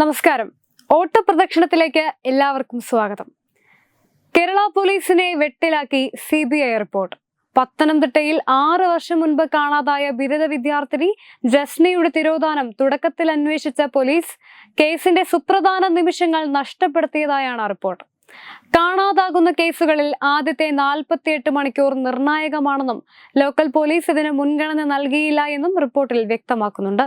നമസ്കാരം. ഓട്ടപ്രദക്ഷിണത്തിലേക്ക് എല്ലാവർക്കും സ്വാഗതം. കേരള പോലീസിനെ വെട്ടിലാക്കി സി ബി ഐ റിപ്പോർട്ട്. പത്തനംതിട്ടയിൽ ആറ് വർഷം മുൻപ് കാണാതായ ബിരുദ വിദ്യാർത്ഥിനി ജസ്നയുടെ തിരോധാനം തുടക്കത്തിൽ അന്വേഷിച്ച പോലീസ് കേസിന്റെ സുപ്രധാന നിമിഷങ്ങൾ നഷ്ടപ്പെടുത്തിയതായാണ് റിപ്പോർട്ട്. കാണാതാകുന്ന കേസുകളിൽ ആദ്യത്തെ നാൽപ്പത്തിയെട്ട് മണിക്കൂർ നിർണായകമാണെന്നും ലോക്കൽ പോലീസ് ഇതിന് മുൻഗണന നൽകിയില്ല എന്നും റിപ്പോർട്ടിൽ വ്യക്തമാക്കുന്നുണ്ട്.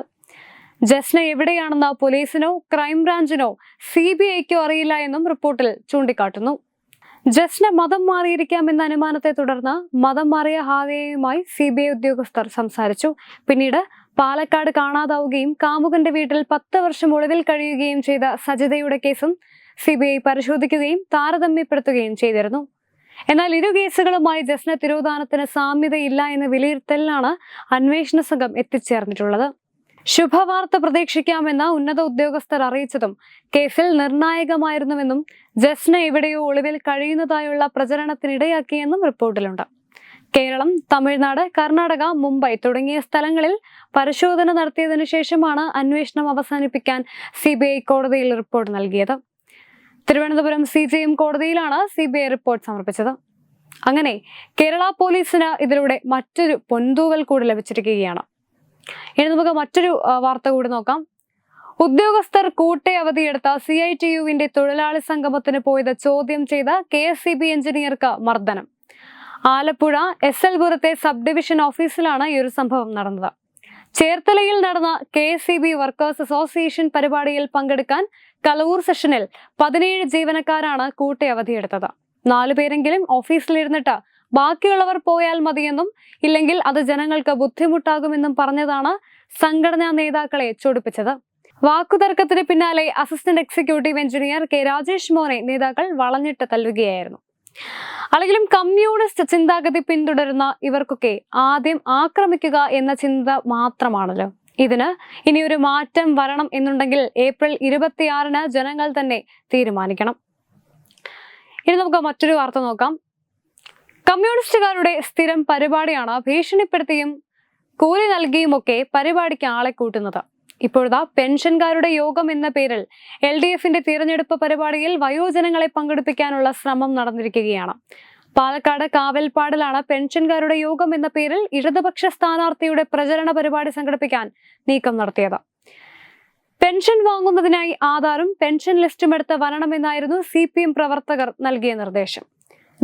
ജസ്ന എവിടെയാണെന്ന് പോലീസിനോ ക്രൈംബ്രാഞ്ചിനോ സി ബി ഐക്കോ അറിയില്ല എന്നും റിപ്പോർട്ടിൽ ചൂണ്ടിക്കാട്ടുന്നു. ജസ്ന മതം മാറിയിരിക്കാമെന്ന അനുമാനത്തെ തുടർന്ന് മതം മാറിയ ഹാദിയയുമായി സി ബി ഐ ഉദ്യോഗസ്ഥർ സംസാരിച്ചു. പിന്നീട് പാലക്കാട് കാണാതാവുകയും കാമുകന്റെ വീട്ടിൽ പത്ത് വർഷം ഒളിവിൽ കഴിയുകയും ചെയ്ത സജിതയുടെ കേസും സി ബി ഐ പരിശോധിക്കുകയും താരതമ്യപ്പെടുത്തുകയും ചെയ്തിരുന്നു. എന്നാൽ ഇരു കേസുകളുമായി ജസ്ന തിരോധാനത്തിന് സാമ്യതയില്ല എന്ന വിലയിരുത്തലിലാണ് അന്വേഷണ സംഘം എത്തിച്ചേർന്നിട്ടുള്ളത്. ശുഭവാർത്ത പ്രതീക്ഷിക്കാമെന്ന ഉന്നത ഉദ്യോഗസ്ഥർ അറിയിച്ചതും കേസിൽ നിർണായകമായിരുന്നുവെന്നും ജസ്ന എവിടെയോ ഒളിവിൽ കഴിയുന്നതായുള്ള പ്രചരണത്തിനിടയാക്കിയെന്നും റിപ്പോർട്ടിലുണ്ട്. കേരളം തമിഴ്നാട് കർണാടക മുംബൈ തുടങ്ങിയ സ്ഥലങ്ങളിൽ പരിശോധന നടത്തിയതിനു ശേഷമാണ് അന്വേഷണം അവസാനിപ്പിക്കാൻ സി കോടതിയിൽ റിപ്പോർട്ട് നൽകിയത്. തിരുവനന്തപുരം സി ജി എം കോടതിയിലാണ് സി ബി ഐ റിപ്പോർട്ട് സമർപ്പിച്ചത്. അങ്ങനെ കേരള പോലീസിന് ഇതിലൂടെ മറ്റൊരു പൊന്തൂവൽ കൂടി ലഭിച്ചിരിക്കുകയാണ്. ഇനി നമുക്ക് മറ്റൊരു വാർത്ത കൂടി നോക്കാം. ഉദ്യോഗസ്ഥർ കൂട്ടെ അവധിയെടുത്ത സി ഐ ടി യുവിന്റെ തൊഴിലാളി സംഗമത്തിന് പോയത് ചോദ്യം ചെയ്ത കെ എസ് സി ബി എഞ്ചിനീയർക്ക് മർദ്ദനം. ആലപ്പുഴ എസ് എൽ പുരത്തെ സബ് ഡിവിഷൻ ഓഫീസിലാണ് ഈ ഒരു സംഭവം നടന്നത്. ചേർത്തലയിൽ നടന്ന K S C B workers association പരിപാടിയിൽ പങ്കെടുക്കാൻ കലവൂർ സെഷനിൽ പതിനേഴ് ജീവനക്കാരാണ് കൂട്ടെ അവധിയെടുത്തത് നാലുപേരെങ്കിലും ഓഫീസിലിരുന്നിട്ട് ബാക്കിയുള്ളവർ പോയാൽ മതിയെന്നും ഇല്ലെങ്കിൽ അത് ജനങ്ങൾക്ക് ബുദ്ധിമുട്ടാകുമെന്നും പറഞ്ഞതാണ് സംഘടനാ നേതാക്കളെ ചൊടിപ്പിച്ചത്. വാക്കുതർക്കത്തിന് പിന്നാലെ assistant executive engineer K Rajesh മോനെ നേതാക്കൾ വളഞ്ഞിട്ട് തല്ലുകയായിരുന്നു. അല്ലെങ്കിലും കമ്മ്യൂണിസ്റ്റ് ചിന്താഗതി പിന്തുടരുന്ന ഇവർക്കൊക്കെ ആദ്യം ആക്രമിക്കുക എന്ന ചിന്ത മാത്രമാണല്ലോ. ഇതിന് ഇനി ഒരു മാറ്റം വരണം എന്നുണ്ടെങ്കിൽ ഏപ്രിൽ ഇരുപത്തിയാറിന് ജനങ്ങൾ തന്നെ തീരുമാനിക്കണം. ഇനി നമുക്ക് മറ്റൊരു വാർത്ത നോക്കാം. കമ്മ്യൂണിസ്റ്റുകാരുടെ സ്ഥിരം പരിപാടിയാണ് ഭീഷണിപ്പെടുത്തിയും കൂലി നൽകിയുമൊക്കെ പരിപാടിക്ക് ആളെ കൂട്ടുന്നത്. ഇപ്പോഴതാ പെൻഷൻകാരുടെ യോഗം എന്ന പേരിൽ എൽ ഡി എഫിന്റെ തിരഞ്ഞെടുപ്പ് പരിപാടിയിൽ വയോജനങ്ങളെ പങ്കെടുപ്പിക്കാനുള്ള ശ്രമം നടന്നിരിക്കുകയാണ്. പാലക്കാട് കാവൽപ്പാടിലാണ് പെൻഷൻകാരുടെ യോഗം എന്ന പേരിൽ ഇടതുപക്ഷ സ്ഥാനാർത്ഥിയുടെ പ്രചരണ പരിപാടി സംഘടിപ്പിക്കാൻ നീക്കം നടത്തിയത്. പെൻഷൻ വാങ്ങുന്നതിനായി ആധാറും പെൻഷൻ ലിസ്റ്റും എടുത്ത് വരണമെന്നായിരുന്നു സി പി എം പ്രവർത്തകർ നൽകിയ നിർദ്ദേശം.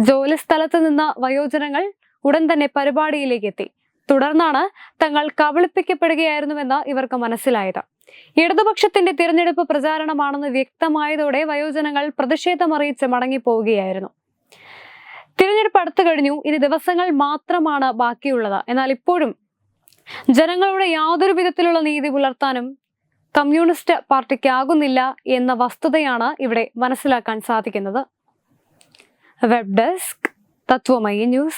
ജോലി സ്ഥലത്ത് നിന്ന വയോജനങ്ങൾ ഉടൻ തന്നെ പരിപാടിയിലേക്ക് എത്തി തുടർന്നാണ് തങ്ങൾ കബളിപ്പിക്കപ്പെടുകയായിരുന്നുവെന്ന് ഇവർക്ക് മനസ്സിലായത്. ഇടതുപക്ഷത്തിന്റെ തിരഞ്ഞെടുപ്പ് പ്രചാരണമാണെന്ന് വ്യക്തമായതോടെ വയോജനങ്ങൾ പ്രതിഷേധമറിയിച്ച് മടങ്ങിപ്പോവുകയായിരുന്നു. തിരഞ്ഞെടുപ്പ് അടുത്തു കഴിഞ്ഞു. ഇനി ദിവസങ്ങൾ മാത്രമാണ് ബാക്കിയുള്ളത്. എന്നാൽ ഇപ്പോഴും ജനങ്ങളുടെ യാതൊരു വിധത്തിലുള്ള നീതി പുലർത്താനും കമ്മ്യൂണിസ്റ്റ് പാർട്ടിക്കാകുന്നില്ല എന്ന വസ്തുതയാണ് ഇവിടെ മനസ്സിലാക്കാൻ സാധിക്കുന്നത്. Web desk तत्वमयी news